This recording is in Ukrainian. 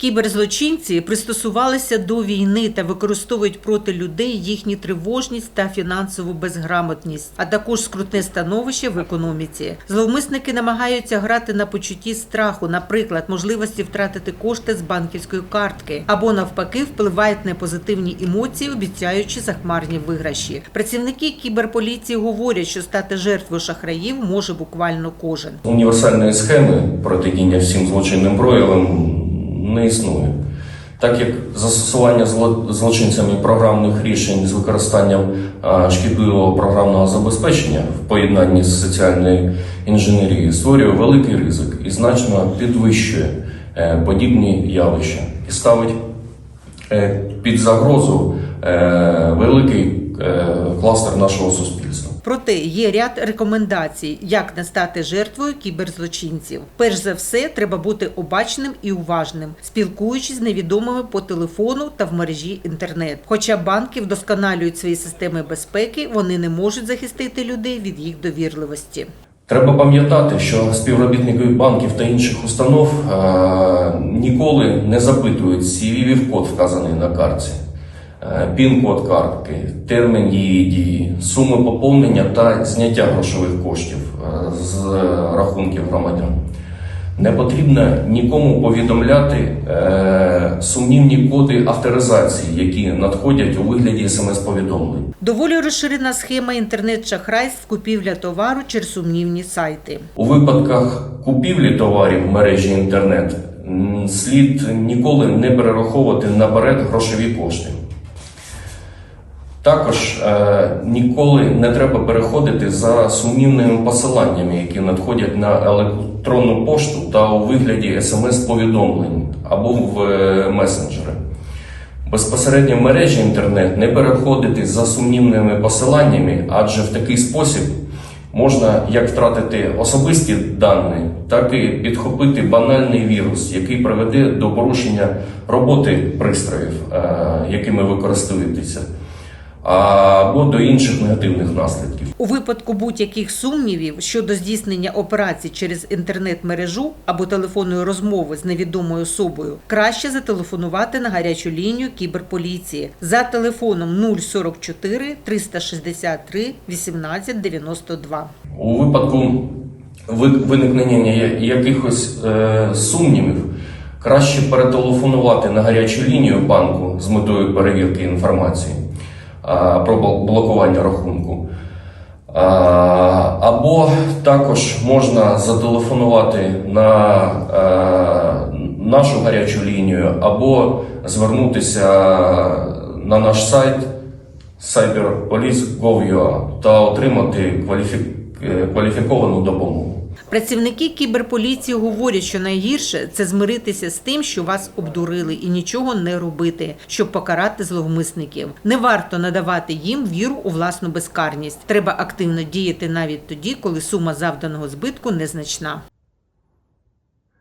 Кіберзлочинці пристосувалися до війни та використовують проти людей їхню тривожність та фінансову безграмотність, а також скрутне становище в економіці. Зловмисники намагаються грати на почутті страху, наприклад, можливості втратити кошти з банківської картки, або навпаки впливають на позитивні емоції, обіцяючи захмарні виграші. Працівники кіберполіції говорять, що стати жертвою шахраїв може буквально кожен. Універсальної схеми протидіння всім злочинним проявам не існує. Так як застосування злочинцями програмних рішень з використанням шкідливого програмного забезпечення в поєднанні з соціальною інженерією створює великий ризик і значно підвищує е, подібні явища і ставить е, під загрозу е, великий кластер нашого суспільства. Проте є ряд рекомендацій, як не стати жертвою кіберзлочинців. Перш за все, треба бути обачним і уважним, спілкуючись з невідомими по телефону та в мережі інтернет. Хоча банки вдосконалюють свої системи безпеки, вони не можуть захистити людей від їх довірливості. Треба пам'ятати, що співробітники банків та інших установ е, ніколи не запитують cvv код вказаний на картці, е, пін-код картки, термін її дії, суми поповнення та зняття грошових коштів е, з рахунків громадян. Не потрібно нікому повідомляти е, сумнівні коди авторизації, які надходять у вигляді смс-повідомлень. Доволі розширена схема інтернет-шахрайств купівля товару через сумнівні сайти. У випадках купівлі товарів в мережі інтернет слід ніколи не перераховувати наперед грошові кошти. Також е, ніколи не треба переходити за сумнівними посиланнями, які надходять на електронну пошту та у вигляді смс-повідомлень або в е, месенджери. Безпосередньо в мережі інтернет не переходити за сумнівними посиланнями, адже в такий спосіб можна як втратити особисті дані, так і підхопити банальний вірус, який приведе до порушення роботи пристроїв, е, якими ви користуєтеся, або до інших негативних наслідків. У випадку будь-яких сумнівів щодо здійснення операцій через інтернет-мережу або телефонної розмови з невідомою особою, краще зателефонувати на гарячу лінію кіберполіції за телефоном 044 363 1892. У випадку ви- виникнення якихось е, сумнівів, краще перетелефонувати на гарячу лінію банку з метою перевірки інформації про блокування рахунку. Або також можна зателефонувати на е, нашу гарячу лінію, або звернутися на наш сайт cyberpolice.gov.ua та отримати кваліфі- е, кваліфіковану допомогу. Працівники кіберполіції говорять, що найгірше це змиритися з тим, що вас обдурили, і нічого не робити, щоб покарати зловмисників. Не варто надавати їм віру у власну безкарність. Треба активно діяти навіть тоді, коли сума завданого збитку незначна.